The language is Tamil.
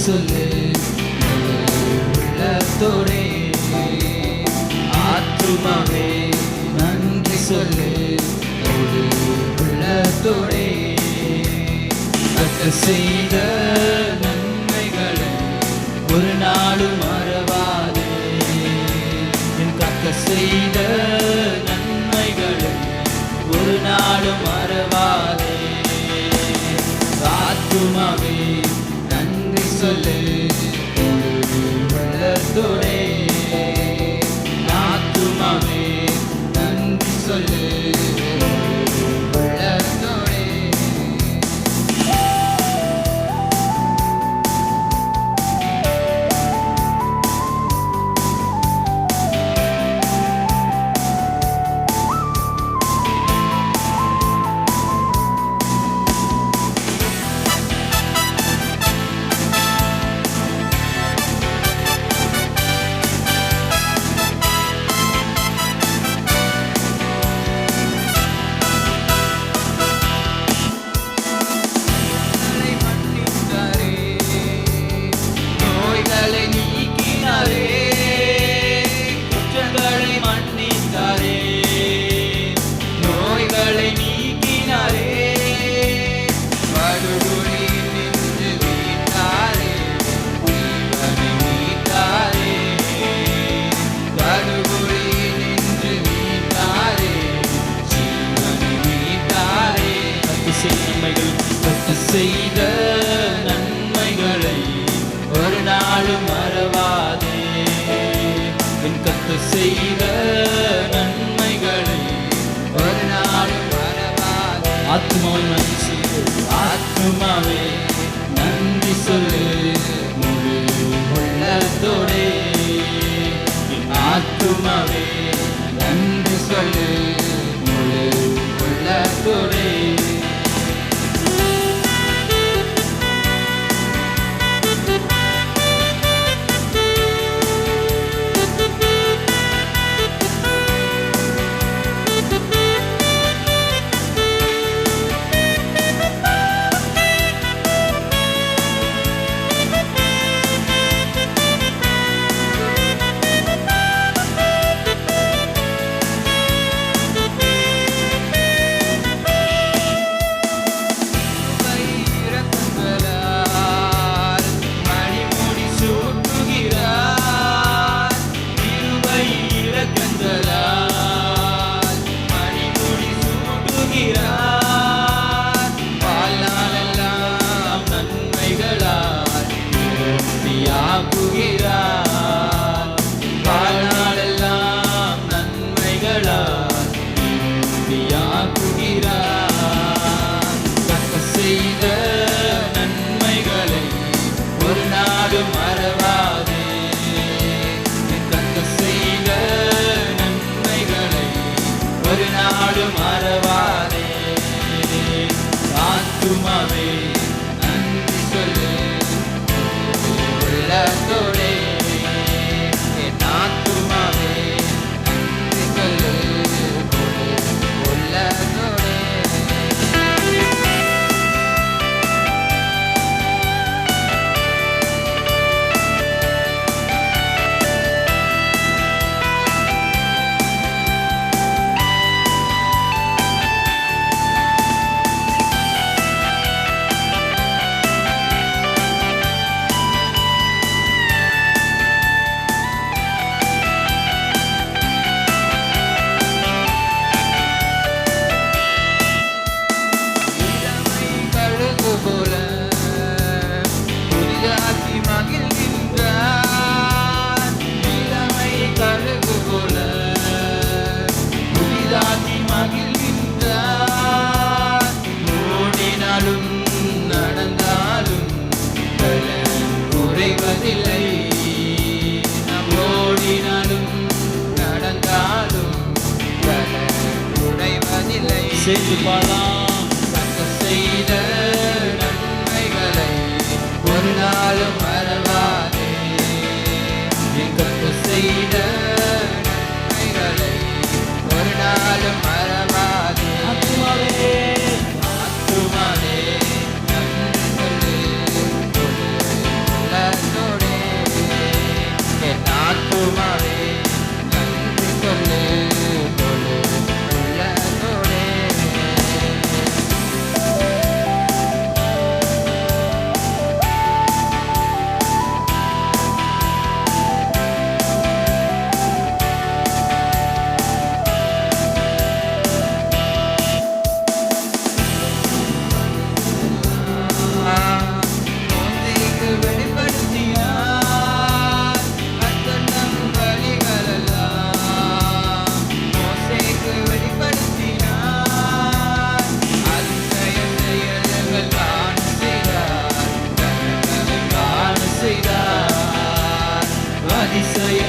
சொல்லு. முழு உள்ளத்தோடே. ஆத்துமாவே நன்றி சொல்லு. முழு உள்ளத்தோடே. கத்த செய்த நன்மைகளை ஒரு நாளும் மறவாதே. என் கத்த செய்த நன்மைகளை ஒரு நாளும் நன்றி சொல்லு முழு செய்த நன்மைகளை ஒரு நாளும் மறவாதே. என் கத்து செய்த நன்மைகளை ஒரு நாளும் மறவாதே. ஆத்மாவை நன்றி ஆத்மாவே நன்றி சொல்லு. முழு உள்ளத்தோடே என் ஆத்துமாவே நன்றி சொல்லு. முழு உள்ளத்தோடே சேர்த்து பாலாம் தக்க செய்த நன்மைகளை ஒரு நாளும் மறவாதே. கற்று செய்த நன்மைகளை ஒரு நாளும் Happy so